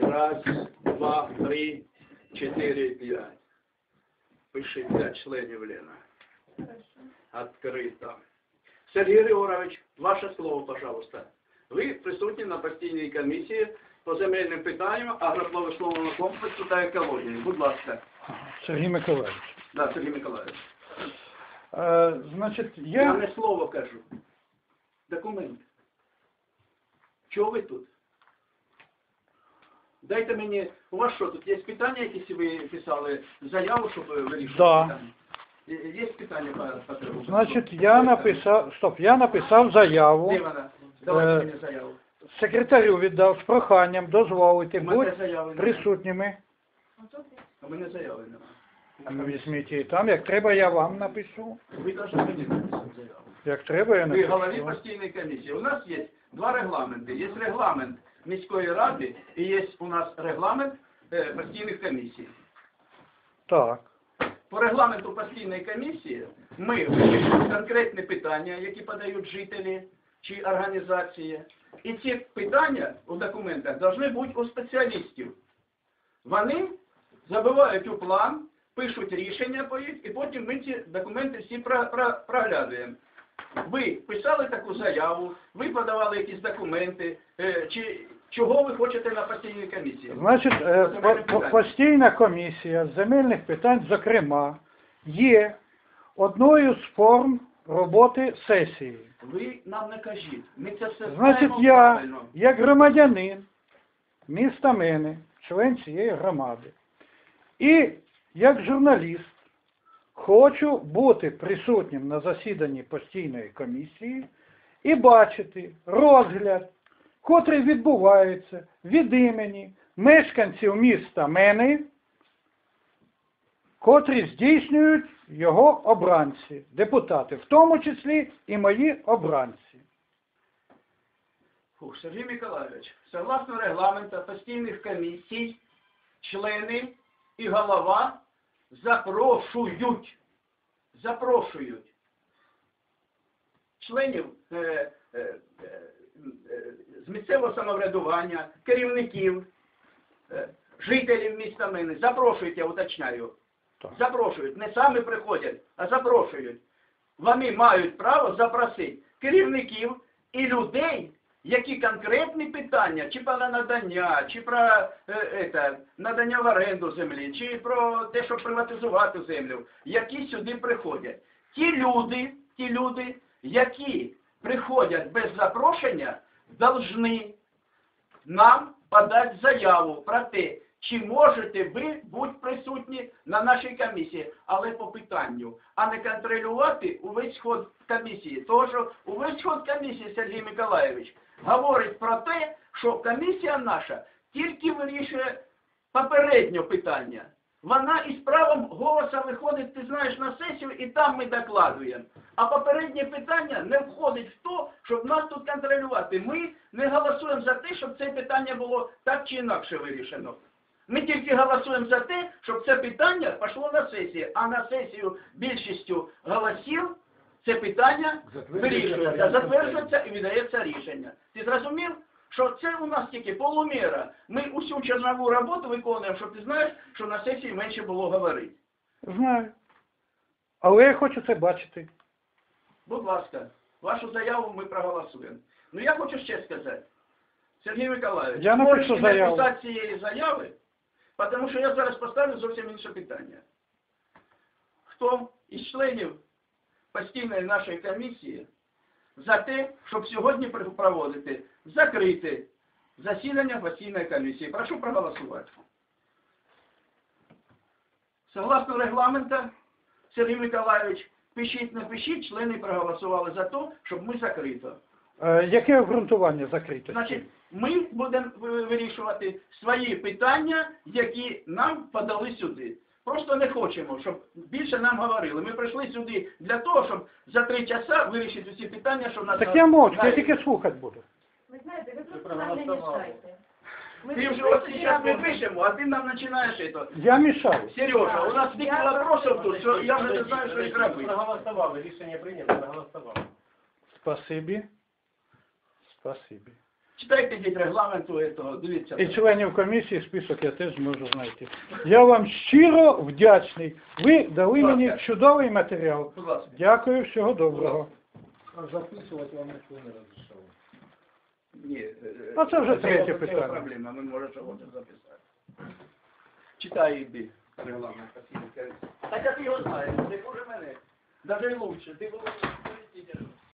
Раз, два, три, чотири, п'ять. Пиши п'ять членів Лена. Открито. Сергій Григорович, ваше слово, пожалуйста. Ви присутні на постійній комісії по земельним питанням агропромислового комплексу та екології. Будь ласка. Сергій Миколаївич. Да, Сергій Миколаївич. Е, значить, Я я не слово кажу. Документ. Чого ви тут? Дайте мені, у вас що, тут є питання, якісь ви писали заяву, щоб вирішити? Да. питання? Є- Є питання по, по значить, я написав, стоп, я написав заяву, Де вона? Давайте Е, мені заяву. секретарю віддав з проханням дозволити У мене бути заяви немає. присутніми. У мене заяви немає. А візьміть її там, як треба, я вам напишу. Ви навіть мені написали заяву. Як треба, я Ви голові напишу. постійної комісії. У нас є два регламенти. Є регламент міської ради і є у нас регламент е, постійних комісій. Так. По регламенту постійної комісії ми вирішуємо конкретні питання, які подають жителі чи організації. І ці питання у документах повинні бути у спеціалістів. Вони забивають у план, пишуть рішення по їх, і потім ми ці документи всі про- про- проглядуємо. Ви писали таку заяву, ви подавали якісь документи, е, чи чого ви хочете на постійній комісії? Значить, е, по- по- постійна комісія з земельних питань, зокрема, є одною з форм роботи сесії. Ви нам не кажіть. Ми це все Значить, знаємо я, правильно. як громадянин міста Мини, член цієї громади, і як журналіст, хочу бути присутнім на засіданні постійної комісії і бачити розгляд, котрий відбувається від імені мешканців міста Мени, котрі здійснюють його обранці, депутати, в тому числі і мої обранці. Фух, Сергій Миколаївич, согласно регламенту постійних комісій, члени і голова запрошують, запрошують членів е, е, з місцевого самоврядування, керівників, е, жителів міста Мини, запрошують, я уточняю, запрошують, не самі приходять, а запрошують. Вони мають право запросити керівників і людей, які конкретні питання, чи про надання, чи про е, это, надання в оренду землі, чи про те, щоб приватизувати землю, які сюди приходять. Ті люди, ті люди, які приходять без запрошення, должны нам подати заяву про те, чи можете ви бути присутні на нашій комісії, але по питанню, а не контролювати увесь ход комісії. Тому що увесь ход комісії, Сергій Миколаєвич, говорить про те, що комісія наша тільки вирішує попереднє питання. Вона із правом голоса виходить, ти знаєш, на сесію, і там ми докладуємо. А попереднє питання не входить в то, щоб нас тут контролювати. Ми не голосуємо за те, щоб це питання було так чи інакше вирішено. Ми тільки голосуємо за те, щоб це питання пішло на сесію, а на сесію більшістю голосів це питання вирішується, затверджується і видається рішення. Ти зрозумів, що це у нас тільки полуміра. Ми усю чернову роботу виконуємо, щоб ти знаєш, що на сесії менше було говорити. Знаю. Але я хочу це бачити. Будь ласка, вашу заяву ми проголосуємо. Ну я хочу ще сказати. Сергій Миколаївич, Я напишу можете заяву. написати цієї заяви, тому що я зараз поставлю зовсім інше питання. Хто із членів постійної нашої комісії за те, щоб сьогодні проводити закрите засідання постійної комісії? Прошу проголосувати. Согласно регламенту, Сергій Миколаївич, пишіть, не пишіть, члени проголосували за те, щоб ми закрито. Е, яке обґрунтування закритості? Значить, ми будемо вирішувати свої питання, які нам подали сюди. Просто не хочемо, щоб більше нам говорили. Ми прийшли сюди для того, щоб за три часа вирішити всі питання, що в нас... Так я мовчки, я тільки слухати буду. Ви знаєте, ви просто нам не мішаєте. Ми Ти вже от зараз ми пишемо, а ти нам починаєш это. Я мішаю. Сережа, у нас стільки вопросов тут, що я вже не знаю, що їх робити. Проголосували, рішення прийнято, проголосували. Спасибі. Спасибі. Читайте діть регламенту этого, дивіться. І членів комісії список я теж зможу знайти. Я вам щиро вдячний. Ви дали мені чудовий матеріал. Будь ласка. Дякую, всього доброго. Записувати вам ніхто не розрішав. Ні, е, А це вже е, третє це питання. проблема, ми можемо чогось записати. Читай іди регламент. Хоча ти його знаєш, ти хуже мене. Даже й лучше, ти був.